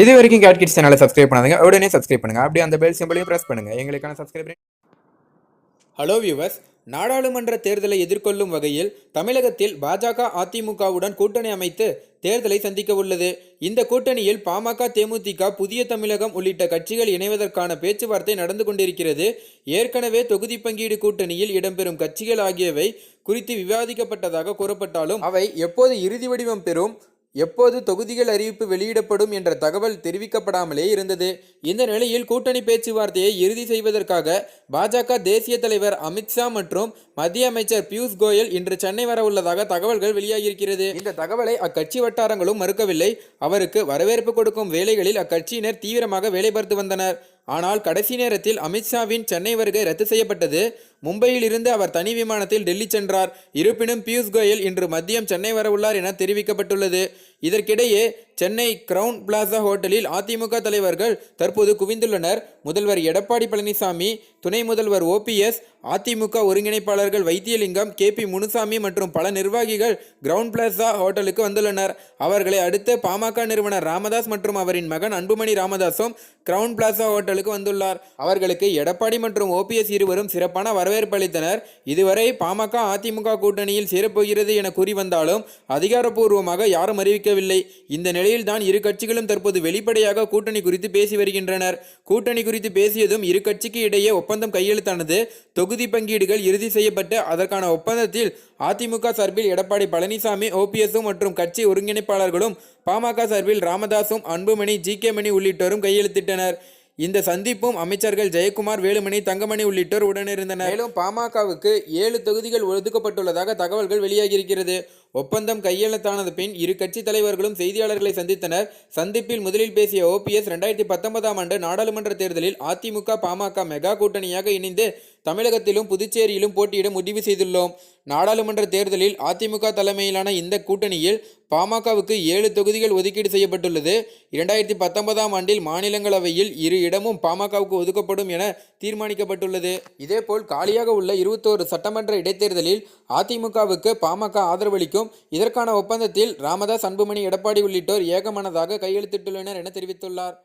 இது வரைக்கும் cat kids சேனலை சப்ஸ்கிரைப் பண்ணாதுங்க. உடனே சப்ஸ்கிரைப் பண்ணுங்க. அப்படியே அந்த பெல் சிம்பிளையும் பிரஸ் பண்ணுங்க. எங்களுக்கான சப்ஸ்கிரைப் ஹலோ வியூவர்ஸ் நாடாளுமன்ற தேர்தலை எதிர்கொள்ளும் வகையில் தமிழகத்தில் பாஜக அதிமுகவுடன் கூட்டணி அமைத்து தேர்தலை சந்திக்க உள்ளது. இந்த கூட்டணியில் பாமக தேமுதிக புதிய தமிழகம் உள்ளிட்ட கட்சிகள் இணைவதற்கான பேச்சுவார்த்தை நடந்து கொண்டிருக்கிறது. ஏற்கனவே தொகுதி பங்கீடு கூட்டணியில் இடம்பெறும் கட்சிகள் ஆகியவை குறித்து விவாதிக்கப்பட்டதாக கூறப்பட்டாலும் அவை எப்போது இறுதி வடிவம் பெறும்? எப்போது தொகுதிகள் அறிவிப்பு வெளியிடப்படும் என்ற தகவல் தெரிவிக்கப்படாமலே இருந்தது. இந்த நிலையில் கூட்டணி பேச்சுவார்த்தையை இறுதி செய்வதற்காக பாஜக தேசிய தலைவர் அமித்ஷா மற்றும் மத்திய அமைச்சர் பியூஷ் கோயல் இன்று சென்னை வரவுள்ளதாக தகவல்கள் வெளியாகியிருக்கிறது. இந்த தகவலை அக்கட்சி வட்டாரங்களும் மறுக்கவில்லை. அவருக்கு வரவேற்பு கொடுக்கும் வேலைகளில் அக்கட்சியினர் தீவிரமாக வேலை பார்த்து வந்தனர். ஆனால் கடைசி நேரத்தில் அமித்ஷாவின் சென்னை வருகை ரத்து செய்யப்பட்டது. மும்பையில் இருந்து அவர் தனி விமானத்தில் டெல்லி சென்றார். இருப்பினும் பியூஷ் கோயல் இன்று மதியம் சென்னை வரவுள்ளார் என தெரிவிக்கப்பட்டுள்ளது. இதற்கிடையே சென்னை கிரவுன் பிளாசா ஹோட்டலில் அதிமுக தலைவர்கள் தற்போது குவிந்துள்ளனர். முதல்வர் எடப்பாடி பழனிசாமி துணை முதல்வர் ஓபிஎஸ் அதிமுக ஒருங்கிணைப்பாளர்கள் வைத்தியலிங்கம் கே பி முனுசாமி மற்றும் பல நிர்வாகிகள் கிரவுண்ட் பிளாசா ஹோட்டலுக்கு வந்துள்ளனர். அவர்களை அடுத்து பாமக நிறுவனர் ராமதாஸ் மற்றும் அவரின் மகன் அன்புமணி ராமதாஸும் கிரவுண்ட் பிளாசா ஹோட்டலுக்கு வந்துள்ளார். அவர்களுக்கு எடப்பாடி மற்றும் ஓபிஎஸ் இருவரும் சிறப்பான வரவேற்பு அளித்தனர் இதுவரை பாமக அதிமுக கூட்டணியில் சேரப்போகிறது என கூறி வந்தாலும் அதிகாரப்பூர்வமாக யாரும் அறிவிக்கவில்லை. இந்த நிலையில்தான் இரு கட்சிகளும் தற்போது வெளிப்படையாக கூட்டணி குறித்து பேசி வருகின்றனர். கூட்டணி குறித்து பேசியதும் இரு கட்சிக்கு இடையே ஒப்பந்தம் கையெழுத்தானது. தொகுதி பங்கீடுகள் இறுதி செய்யப்பட்டு அதற்கான ஒப்பந்தத்தில் அதிமுக சார்பில் எடப்பாடி பழனிசாமி ஓபிஎஸும் மற்றும் கட்சி ஒருங்கிணைப்பாளர்களும் பாமக சார்பில் ராமதாசும் அன்புமணி ஜி கே மணி உள்ளிட்டோரும் கையெழுத்திட்டனர். இந்த சந்திப்பும் அமைச்சர்கள் ஜெயக்குமார் வேலுமணி தங்கமணி உள்ளிட்டோர் உடனிருந்தனர். மேலும் பாமகவுக்கு ஏழு தொகுதிகள் ஒதுக்கப்பட்டுள்ளதாக தகவல்கள் வெளியாகியிருக்கிறது. ஒப்பந்தம் கையெழுத்தானது பின் இரு கட்சி தலைவர்களும் செய்தியாளர்களை சந்தித்தனர். சந்திப்பில் முதலில் பேசிய ஓபிஎஸ் ரெண்டாயிரத்தி பத்தொன்பதாம் ஆண்டு நாடாளுமன்ற தேர்தலில் அதிமுக பாமக மெகா கூட்டணியாக இணைந்து தமிழகத்திலும் புதுச்சேரியிலும் போட்டியிட முடிவு செய்துள்ளோம். நாடாளுமன்ற தேர்தலில் அதிமுக தலைமையிலான இந்த கூட்டணியில் பாமகவுக்கு ஏழு தொகுதிகள் ஒதுக்கீடு செய்யப்பட்டுள்ளது. இரண்டாயிரத்தி பத்தொன்பதாம் ஆண்டில் மாநிலங்களவையில் இரு இடமும் பாமகவுக்கு ஒதுக்கப்படும் என தீர்மானிக்கப்பட்டுள்ளது. இதேபோல் காலியாக உள்ள இருபத்தோரு சட்டமன்ற இடைத்தேர்தலில் அதிமுகவுக்கு பாமக ஆதரவளிக்கும் இதற்கான ஒப்பந்தத்தில் ராமதாஸ் அன்புமணி எடப்பாடி உள்ளிட்டோர் ஏகமனதாக கையெழுத்திட்டுள்ளனர் என தெரிவித்துள்ளார்.